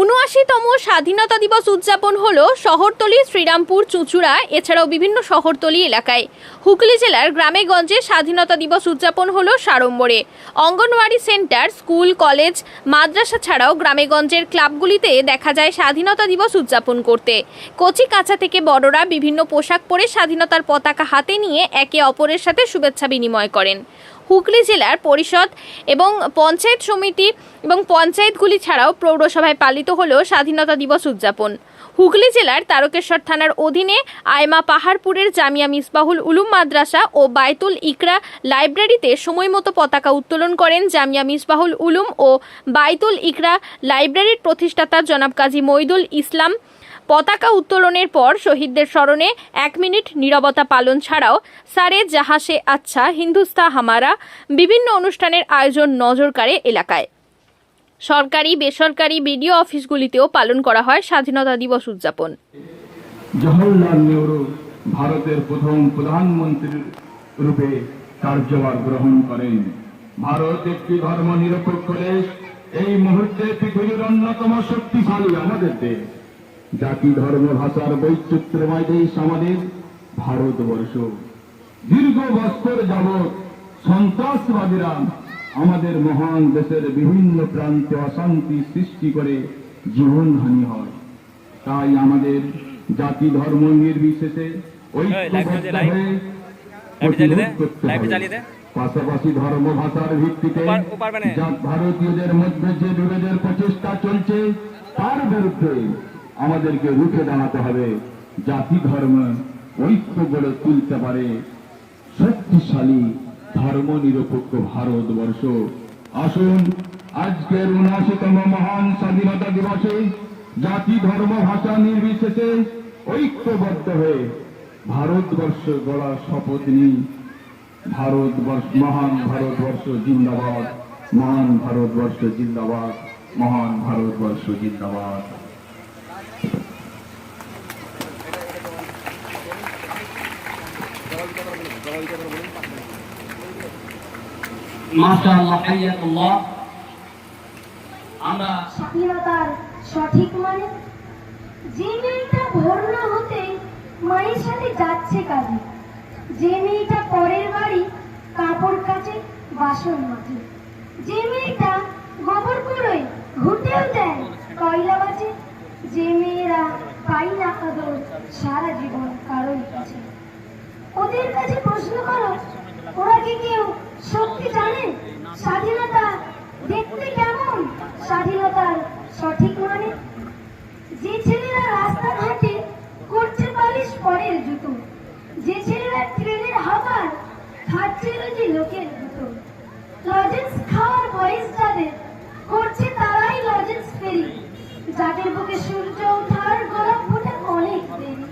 উনআশিতম স্বাধীনতা দিবস উদযাপন হল শহরতলি, শ্রীরামপুর, চুঁচুড়া, এছাড়াও বিভিন্ন শহরতলি এলাকায়। হুগলি জেলার গ্রামে গঞ্জে স্বাধীনতা দিবস উদযাপন হল সাড়ম্বরে। অঙ্গনওয়াড়ি সেন্টার, স্কুল, কলেজ, মাদ্রাসা ছাড়াও গ্রামেগঞ্জের ক্লাবগুলিতে দেখা যায় স্বাধীনতা দিবস উদযাপন করতে। কচি কাঁচা থেকে বড়রা বিভিন্ন পোশাক পরে স্বাধীনতার পতাকা হাতে নিয়ে একে অপরের সাথে শুভেচ্ছা বিনিময় করেন। হুগলি জেলার পরিষদ এবং পঞ্চায়েত সমিতি এবং পঞ্চায়েতগুলি ছাড়াও পৌরসভায় পালিত হলো স্বাধীনতা দিবস উদযাপন। হুগলি জেলার তারকেশ্বর থানার অধীনে আয়মা পাহাড়পুরের জামিয়া মিসবাহুল উলুম মাদ্রাসা ও বাইতুল ইকরা লাইব্রেরিতে সময়মতো পতাকা উত্তোলন করেন জামিয়া মিসবাহুল উলুম ও বাইতুল ইকরা লাইব্রেরির প্রতিষ্ঠাতা জনাব কাজী মইদুল ইসলাম। পতাকা উত্তোলনের পর শহীদদের স্মরণে এক মিনিট নীরবতা পালন ছাড়াও সারে জাহাসে আচ্ছা হিন্দুস্তা হামারা, বিভিন্ন অনুষ্ঠানের আয়োজন নজর কাড়ে এলাকায়। সরকারি, বেসরকারি বিডিও অফিসগুলিতেও পালন করা হয় স্বাধীনতা দিবস উদযাপন। জওহরলাল নেহরু ভারতের প্রথম প্রধানমন্ত্রী রূপে কার্যভার গ্রহণ করেন। ভারত একটি ধর্ম নিরপেক্ষ দেশ। এই মুহূর্তে পৃথিবীর অন্যতম শক্তিশালী আমাদের দেশ। জাতি ধর্ম ভাষার বৈচিত্র্যময় দেশ আমাদের ভারতবর্ষ দীর্ঘ বছর যাবৎ সন্ত্রাসবাদীরা আমাদের মহান দেশের বিভিন্ন প্রান্তে অশান্তি সৃষ্টি করে জীবনহানি হয় তাই আমাদের জাতি ধর্ম নির্বিশেষে। পাশাপাশি ধর্ম ভাষার ভিত্তিতে ও পার- ও পারবে না। যা ভারতীয়দের মধ্যে যে বিভেদের প্রচেষ্টা চলছে তার বিরুদ্ধে আমাদেরকে রুখে দাঁড়াতে হবে। জাতি, ধর্ম, ঐক্য গড়ে তুলতে পারে। শক্তিশালী ধর্ম নিরপেক্ষ ভারতবর্ষ। আসুন, আজকের উনআশিতম মহান স্বাধীনতা দিবসে জাতি, ধর্ম, ভাষা নির্বিশেষে ঐক্যবদ্ধ হয়ে ভারতবর্ষ গড়ার শপথ নিই। ভারতবর্ষ, মহান ভারতবর্ষ জিন্দাবাদ, মহান ভারতবর্ষ জিন্দাবাদ, মহান ভারতবর্ষ জিন্দাবাদ। স্বাধীনতার সঠিক মানে? যে মেয়েটা ভোর হতে মায়ের সাথে যাচ্ছে কাজে, যে মেয়েটা পরের বাড়ি কাপড় কাচে বাসন মাঝে, যে মেয়েটা গোবর কুড়োয় ঘুরতেও দেয়, কয়লা বাজে, যে মেয়েরা পাই না আদর সারা জীবন কারোর কাছে ওদের কাছে প্রশ্ন করো। ওরা কি কেউ সত্যি জানে? স্বাধীনতা দেখতে কেমন? স্বাধীনতার সঠিক মানে? যে ছেলেরা রাস্তাঘাটে করছে পালিশ পরের জুতো, যে ছেলেরা ট্রেনের হাওয়ার খাচ্ছে রোজি লোকের জুতো লজেন্স খাওয়ার বয়স যাদের করছে তারাই লজেন্স ফেরি যাদের বুকে সূর্য ওঠার গোলাপ ফোটে অনেক দেরি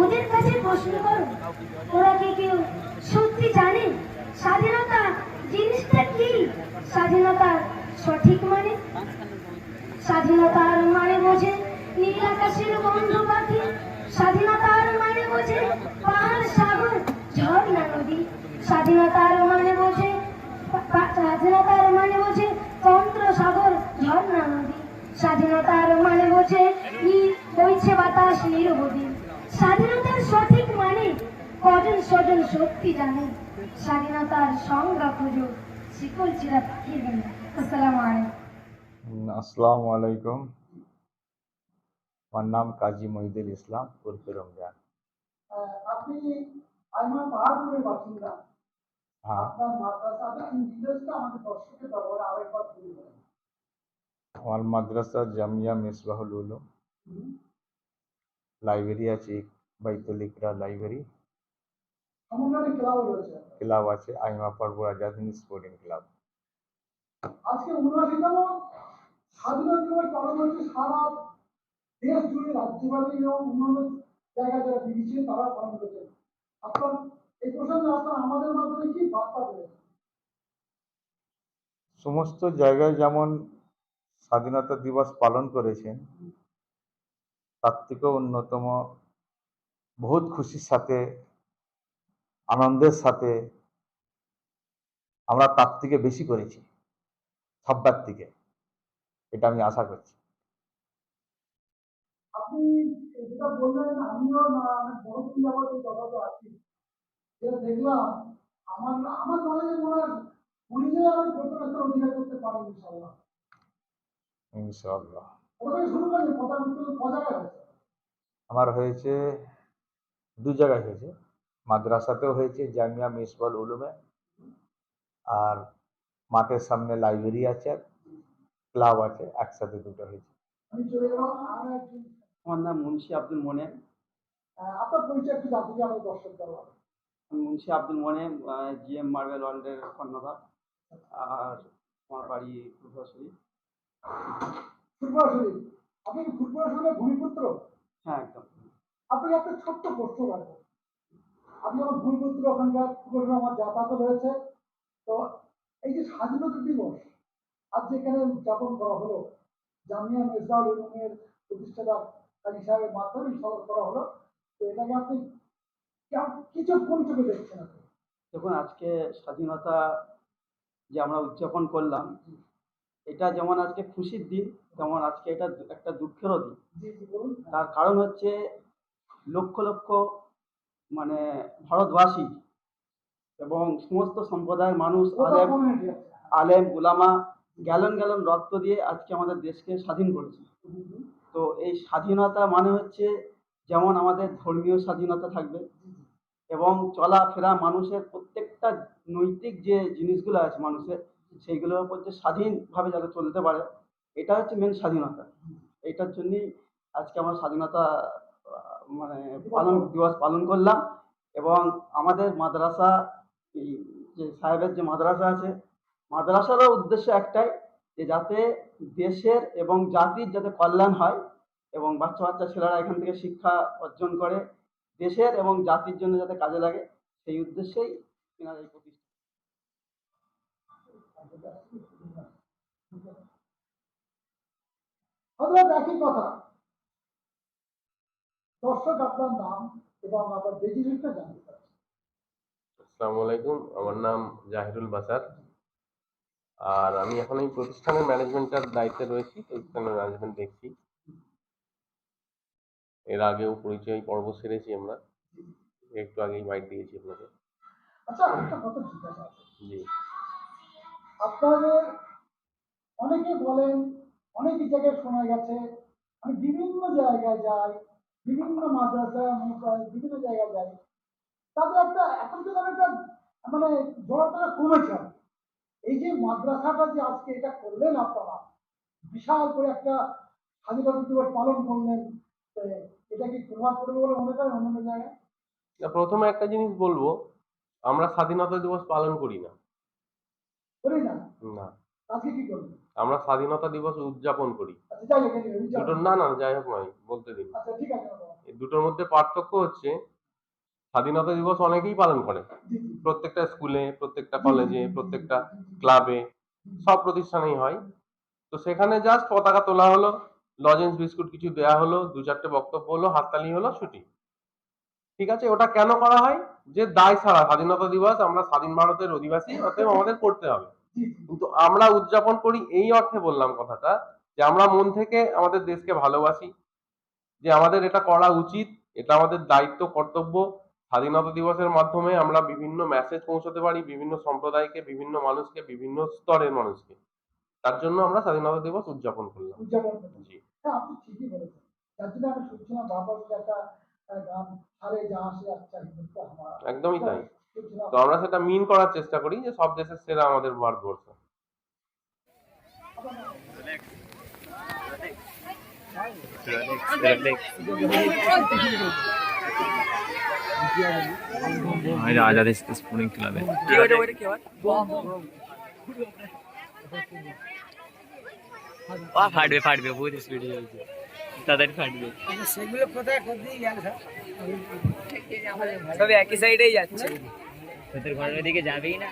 ওদের কাছে প্রশ্ন করো ওরা কি কেউ সত্যি জানে স্বাধীনতা জিনিসটা কি স্বাধীনতার সঠিক মানে স্বাধীনতার মানে বোঝে নীল আকাশের বন্ধু পাখি স্বাধীনতার মানে বোঝে পাহাড় সাগর ঝর্ণা নদী স্বাধীনতার মানে বোঝে স্বাধীনতার মানে বোঝে চন্দ্র সাগর ঝর্ণা নদী। স্বাধীনতার মানে বোঝে নীল বইছে বাতাস নিরবধি স্বাধীনতার সঠিক মানে কজন স্বজন সত্যি জানে। স্বাধীনতার সংজ্ঞা পুজো শিকল চিরা পাখির গান আসসালামু আলাইকুম। আসসালামু আলাইকুম। আমার নাম কাজী মহিদুল ইসলাম উর্ফে রমজান। আপনি আইমা পাহাড়পুরের বাসিন্দা। আমার মাদ্রাসা জামিয়া মিসবাহুল উলুম। লাইব্রেরি আছে বাইতুল ইকরা লাইব্রেরি। ক্লাব আছে আইমা পারবুর আজাদিন স্পোর্টিং ক্লাব। আজকে উনআশিতম স্বাধীনতা দিবস পালন হচ্ছে সারা দেশ জুড়ে রাজ্যপালী এবং অন্যান্য জায়গায় যারা দিয়েছেন তারা পালন করছেন। আপনার এই প্রসঙ্গে আপনার আমাদের মাধ্যমে কি বার্তা দেবেন? সমস্ত জায়গায় যেমন স্বাধীনতা দিবস পালন করেছেন তার থেকেও অন্যতম বহুত খুশির সাথে আনন্দের সাথে আমরা তার থেকে বেশি করেছি সব্বার থেকে। এটা আমি আশা করছি। আপনি যেটা বললেন আমিও না অনেক বড় দিন যাবত এই কথাতে আছি। যেটা দেখলাম আমার আমার নলেজে মনে হয় আমি প্রথম অধিকার করতে ইনশাল্লাহ ইনশাআল্লাহ। ওটা শুরু করেন কথা আমার হয়েছে দু জায়গায় হয়েছে। মাদ্রাসাতেও হয়েছে জামিয়া মিসবাল উলুমে। আর মাঠের সামনে লাইব্রেরি আছে আর ক্লাব আছে একসাথে দুটো হয়েছে। আমার নাম মুন্সি আব্দুল মোনেম আহ, আপনার পরিচয় একটু জানতে চাই দর্শক মুন্সি আব্দুল মোনেম জিএম মার্বেল ওয়ার্ল্ডের কর্ণধার আর আমার বাড়ি ফুলবাসী ফুটবল আপনি ফুটবল ভূমিপুত্র? হ্যাঁ একদম। আপনি একটা ছোট্ট প্রশ্ন আপনি আমার ভূমিপুত্র ওখানকার ফুটবল আমার যাতায়াত রয়েছে তো এই যে স্বাধীনতা দিবস আজ যেখানে উদযাপন করা হলো জামিয়া মেজবাউল উলুমের প্রতিষ্ঠাতা কাজী সাহেবের মাধ্যমে সফল করা হলো তো এটাকে আপনি চোখে দেখছেন দেখুন আজকে স্বাধীনতা যে আমরা উদযাপন করলাম এটা যেমন আজকে খুশির দিন তেমন আজকে এটা একটা দুঃখেরও দিন। তার কারণ হচ্ছে লক্ষ লক্ষ মানে ভারতবাসী এবং সমস্ত সম্প্রদায়ের মানুষ আলেম আলেম উলামা গ্যালন গ্যালন রক্ত দিয়ে আজকে আমাদের দেশকে স্বাধীন করেছে। তো এই স্বাধীনতা মানে হচ্ছে যেমন আমাদের ধর্মীয় স্বাধীনতা থাকবে এবং চলাফেরা মানুষের প্রত্যেকটা নৈতিক যে জিনিসগুলো আছে মানুষের, সেইগুলোর উপর যে স্বাধীনভাবে যাতে চলতে পারে, এটা হচ্ছে মেন স্বাধীনতা। এইটার জন্যই আজকে আমরা স্বাধীনতা মানে পালন, দিবস পালন করলাম এবং আমাদের মাদ্রাসা যে সাহেবের যে মাদ্রাসা আছে, মাদ্রাসারও উদ্দেশ্য একটাই যে যাতে দেশের এবং জাতির যাতে কল্যাণ হয় এবং বাচ্চা বাচ্চা ছেলেরা এখান থেকে শিক্ষা অর্জন করে দেশের এবং জাতির জন্য যাতে কাজে লাগে সেই উদ্দেশ্যেই এনার এই প্রতিষ্ঠা একই কথা। দর্শক আপনার নাম এবং আপনার রেজিস্ট্রেশনটা জানতে আসসালামু আলাইকুম আমার নাম জাহিরুল বাসার। আর আমি এখন এই প্রতিষ্ঠানের ম্যানেজমেন্টের দায়িত্বে রয়েছি প্রতিষ্ঠানের ম্যানেজমেন্ট দেখছি। এর আগেও পরিচয় পর্ব সেরেছি আমরা। একটু আগেই বাইট দিয়েছি আপনাকে। আচ্ছা একটা কথা জিজ্ঞাসা আছে। জি। আপনাদের অনেকে বলেন অনেক জায়গায় শোনা গেছে আমি বিভিন্ন জায়গায় যাই বিভিন্ন মাদ্রাসা বিভিন্ন জায়গায় যাই। তাদের একটা এখন তো একটা মানে জড়তাটা কমেছে। এই যে মাদ্রাসাটা যে আজকে এটা করলেন আপনারা বিশাল করে একটা স্বাধীনতা দিবস পালন করলেন এটা কি প্রভাব পড়বে বলে মনে করেন অন্যান্য জায়গায়? প্রথমে একটা জিনিস বলব আমরা স্বাধীনতা দিবস পালন করি না। করি না? না। আজকে কি করবেন? আমরা স্বাধীনতা দিবস উদযাপন করি। আচ্ছা দুটোর না না যাই হোক নয় বলতে দিন। আচ্ছা দুটোর মধ্যে পার্থক্য হচ্ছে স্বাধীনতা দিবস অনেকেই পালন করে। প্রত্যেকটা স্কুলে প্রত্যেকটা কলেজে প্রত্যেকটা ক্লাবে সব প্রতিষ্ঠানেই হয়। তো সেখানে জাস্ট পতাকা তোলা হলো লজেন্স বিস্কুট কিছু দেয়া হলো, দু চারটে বক্তব্য হলো, হাততালি হলো ছুটি ঠিক আছে? ওটা কেন করা হয়? যে দায় ছাড়া, স্বাধীনতা দিবস আমরা স্বাধীন ভারতের অধিবাসী, অতএব আমাদের করতে হবে। কিন্তু আমরা উদযাপন করি এই অর্থে বললাম কথাটা, যে আমরা মন থেকে আমাদের দেশকে ভালোবাসি, যে আমাদের এটা করা উচিত, এটা আমাদের দায়িত্ব, কর্তব্য। স্বাধীনতা দিবসের মাধ্যমে আমরা বিভিন্ন মেসেজ পৌঁছাতে পারি, বিভিন্ন সম্প্রদায়কে, বিভিন্ন মানুষকে, বিভিন্ন স্তরের মানুষকে। তার জন্য আমরা স্বাধীনতা দিবস উদযাপন করলাম। উদযাপন জি। হ্যাঁ আপনি ঠিকই বলেছেন। যার জন্য আমি শুনছিলাম করে একটা গান সারে যাহা সে আচ্ছা একদমই তাই। তো আমরা সেটা মিন করার চেষ্টা করি যে সব দেশের সেরা আমাদের ভারতবর্ষ। আজাদ স্পোর্টিং ক্লাবে। ফাটবে ফাটবে, বহুত স্পিডে চলছে তাড়াতাড়ি ফাটবে। সব একই সাইডেই যাচ্ছে। তোদের ঘরের দিকে যাবেই না।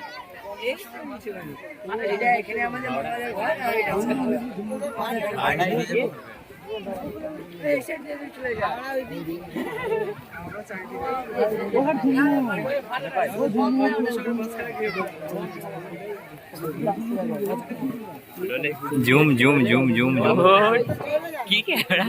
Zoom zoom zoom zoom zoom. কি ক্যামেরা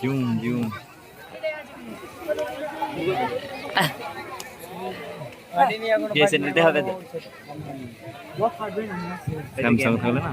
জুম জুম জেসে নিতে হবে তো স্যামসাং থাকলে না